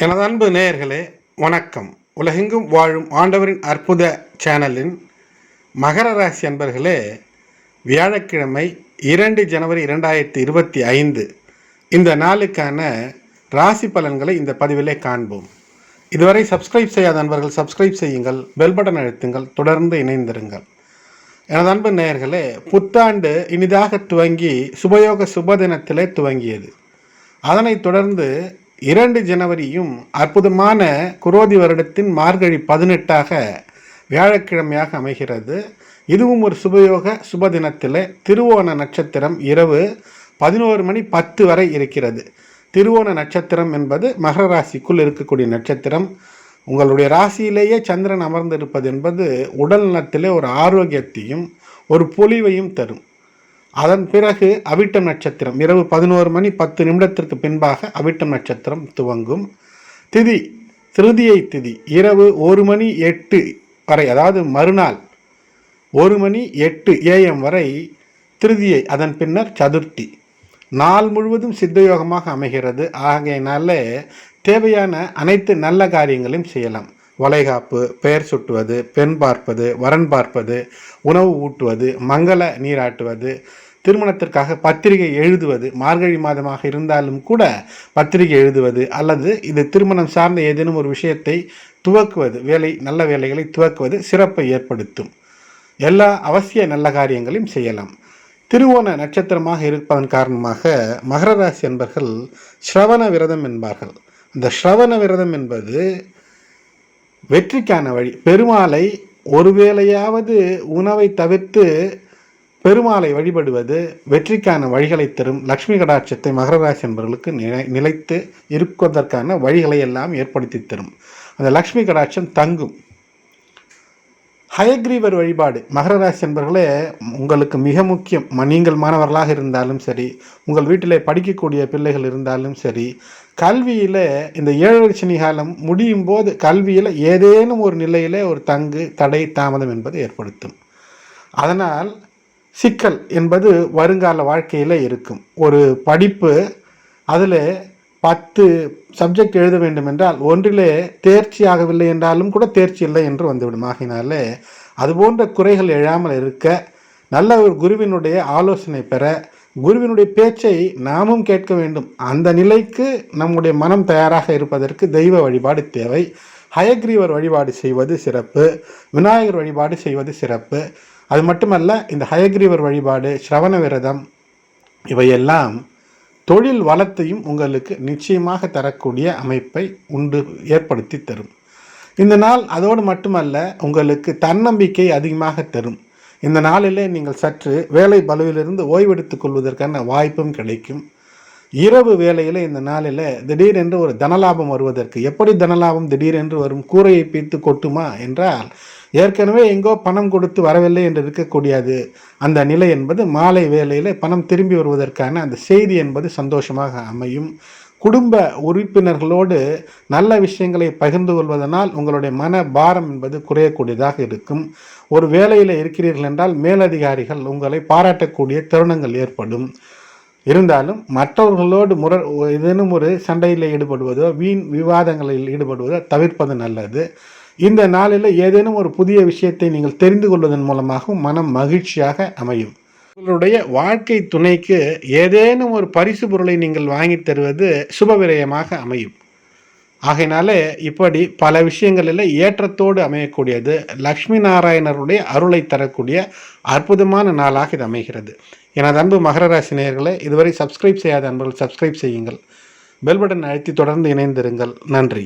எனது அன்பு நேயர்களே வணக்கம். உலகெங்கும் வாழும் ஆண்டவரின் அற்புத சேனலின் மகர ராசி அன்பர்களே வியாழக்கிழமை இரண்டு ஜனவரி இரண்டாயிரத்தி இருபத்தி ஐந்து. இந்த நாளுக்கான ராசி பலன்களை இந்த பதிவிலே காண்போம். இதுவரை சப்ஸ்கிரைப் செய்யாத அன்பர்கள் சப்ஸ்கிரைப் செய்யுங்கள் பெல் பட்டன் அழுத்துங்கள் தொடர்ந்து இணைந்திருங்கள். எனது அன்பு நேயர்களே புத்தாண்டு இனிதாக துவங்கி சுபயோக சுப தினத்திலே துவங்கியது. அதனைத் தொடர்ந்து இரண்டு ஜனவரியும் அற்புதமான குரோதி வருடத்தின் மார்கழி பதினெட்டாக வியாழக்கிழமையாக அமைகிறது. இதுவும் ஒரு சுபயோக சுப தினத்தில் திருவோண நட்சத்திரம் இரவு பதினோரு மணி பத்து வரை இருக்கிறது. திருவோண நட்சத்திரம் என்பது மகர ராசிக்குள் இருக்கக்கூடிய நட்சத்திரம். உங்களுடைய ராசியிலேயே சந்திரன் அமர்ந்திருப்பது என்பது உடல் நலத்திலே ஒரு ஆரோக்கியத்தையும் ஒரு பொலிவையும் தரும். அதன் பிறகு அவிட்டம் நட்சத்திரம். இரவு பதினோரு மணி பத்து நிமிடத்திற்கு பின்பாக அவிட்டம் நட்சத்திரம் துவங்கும். திதி திருதியை திதி. இரவு ஒரு மணி எட்டு வரை அதாவது மறுநாள் ஒரு மணி எட்டு ஏஎம் வரை திருதியை அதன் பின்னர் சதுர்த்தி. நாள் முழுவதும் சித்தயோகமாக அமைகிறது. ஆகையினால தேவையான அனைத்து நல்ல காரியங்களையும் செய்யலாம். வளைகாப்பு பெயர் சுட்டுவது பெண் பார்ப்பது வரன் பார்ப்பது உணவு ஊட்டுவது மங்கள நீராட்டுவது திருமணத்திற்காக பத்திரிகை எழுதுவது மார்கழி மாதமாக இருந்தாலும் கூட பத்திரிகை எழுதுவது அல்லது இது திருமணம் சார்ந்த ஏதேனும் ஒரு விஷயத்தை துவக்குவது வேலை நல்ல வேலைகளை துவக்குவது சிறப்பை ஏற்படுத்தும். எல்லா அவசிய நல்ல காரியங்களையும் செய்யலாம். திருவோண நட்சத்திரமாக இருப்பதன் காரணமாக மகர ராசி என்பர்கள் ஸ்ரவண விரதம் என்பார்கள். இந்த ஸ்ரவண விரதம் என்பது வெற்றிக்கான வழி. பெருமாளை ஒருவேளையாவது உணவை தவிர்த்து பெருமாளை வழிபடுவது வெற்றிக்கான வழிகளை தரும் லக்ஷ்மி கடாட்சத்தை மகரராசி என்பவர்களுக்கு நிலை நிலைத்து இருப்பதற்கான வழிகளை எல்லாம் ஏற்படுத்தி தரும். அந்த லக்ஷ்மி கடாட்சம் தங்கும். ஹயக்ரீவர் வழிபாடு. மகர ராசி என்பவர்களே உங்களுக்கு மிக முக்கியம். நீங்கள் மாணவர்களாக இருந்தாலும் சரி உங்கள் வீட்டிலே படிக்கக்கூடிய பிள்ளைகள் இருந்தாலும் சரி கல்வியில் இந்த ஏழு சனி காலம் முடியும் போது கல்வியில் ஏதேனும் ஒரு நிலையில் ஒரு தங்கு தடை தாமதம் என்பது ஏற்படுத்தும். அதனால் சிக்கல் என்பது வருங்கால வாழ்க்கையில் இருக்கும். ஒரு படிப்பு அதில் பத்து சப்ஜெக்ட் எழுத வேண்டும் என்றால் ஒன்றிலே தேர்ச்சி ஆகவில்லை என்றாலும் கூட தேர்ச்சி இல்லை என்று வந்துவிடும். ஆகினாலே அதுபோன்ற குறைகள் எழாமல் இருக்க நல்ல ஒரு குருவினுடைய ஆலோசனை பெற குருவினுடைய பேச்சை நாமும் கேட்க வேண்டும். அந்த நிலைக்கு நம்முடைய மனம் தயாராக இருப்பதற்கு தெய்வ வழிபாடு தேவை. ஹயக்ரீவர் வழிபாடு செய்வது சிறப்பு. விநாயகர் வழிபாடு செய்வது சிறப்பு. அது மட்டுமல்ல இந்த ஹயக்ரீவர் வழிபாடு ஸ்ரவண விரதம் இவையெல்லாம் தொழில் வளத்தையும் உங்களுக்கு நிச்சயமாக தரக்கூடிய அமைப்பை உண்டு ஏற்படுத்தி தரும். இந்த நாள் அதோடு மட்டுமல்ல உங்களுக்கு தன்னம்பிக்கை அதிகமாக தரும். இந்த நாளிலே நீங்கள் சற்று வேலை பலுவிலிருந்து ஓய்வெடுத்துக் கொள்வதற்கான வாய்ப்பும் கிடைக்கும். இரவு வேலையில் இந்த நாளில் திடீரென்று ஒரு தனலாபம் வருவதற்கு எப்படி தனலாபம் திடீரென்று வரும்? கூரையை பீத்து கொட்டுமா என்றால் ஏற்கனவே எங்கோ பணம் கொடுத்து வரவில்லை என்று இருக்கக்கூடியது. அந்த நிலை என்பது மாலை வேலையில் பணம் திரும்பி வருவதற்கான அந்த செய்தி என்பது சந்தோஷமாக அமையும். குடும்ப உறுப்பினர்களோடு நல்ல விஷயங்களை பகிர்ந்து கொள்வதனால் உங்களுடைய மன பாரம் என்பது குறையக்கூடியதாக இருக்கும். ஒரு வேலையில் இருக்கிறீர்கள் என்றால் மேலதிகாரிகள் உங்களை பாராட்டக்கூடிய தருணங்கள் ஏற்படும். இருந்தாலும் மற்றவர்களோடு முர ஏதேனும் ஒரு சண்டையில் ஈடுபடுவதோ வீண் விவாதங்களில் ஈடுபடுவதோ தவிர்ப்பது நல்லது. இந்த நாளில் ஏதேனும் ஒரு புதிய விஷயத்தை நீங்கள் தெரிந்து கொள்வதன் மூலமாகவும் மனம் மகிழ்ச்சியாக அமையும். உங்களுடைய வாழ்க்கை துணைக்கு ஏதேனும் ஒரு பரிசு பொருளை நீங்கள் வாங்கி தருவது சுபவிரயமாக அமையும். ஆகையினால இப்படி பல விஷயங்களில் ஏற்றத்தோடு அமையக்கூடியது. லக்ஷ்மி நாராயணருடைய அருளை தரக்கூடிய அற்புதமான நாளாக இது அமைகிறது. எனது அன்பு மகர ராசி நேயர்களை இதுவரை சப்ஸ்கிரைப் செய்யாத அன்பர்கள் சப்ஸ்கிரைப் செய்யுங்கள். பெல் பட்டன் அழுத்தி தொடர்ந்து இணைந்திருங்கள். நன்றி.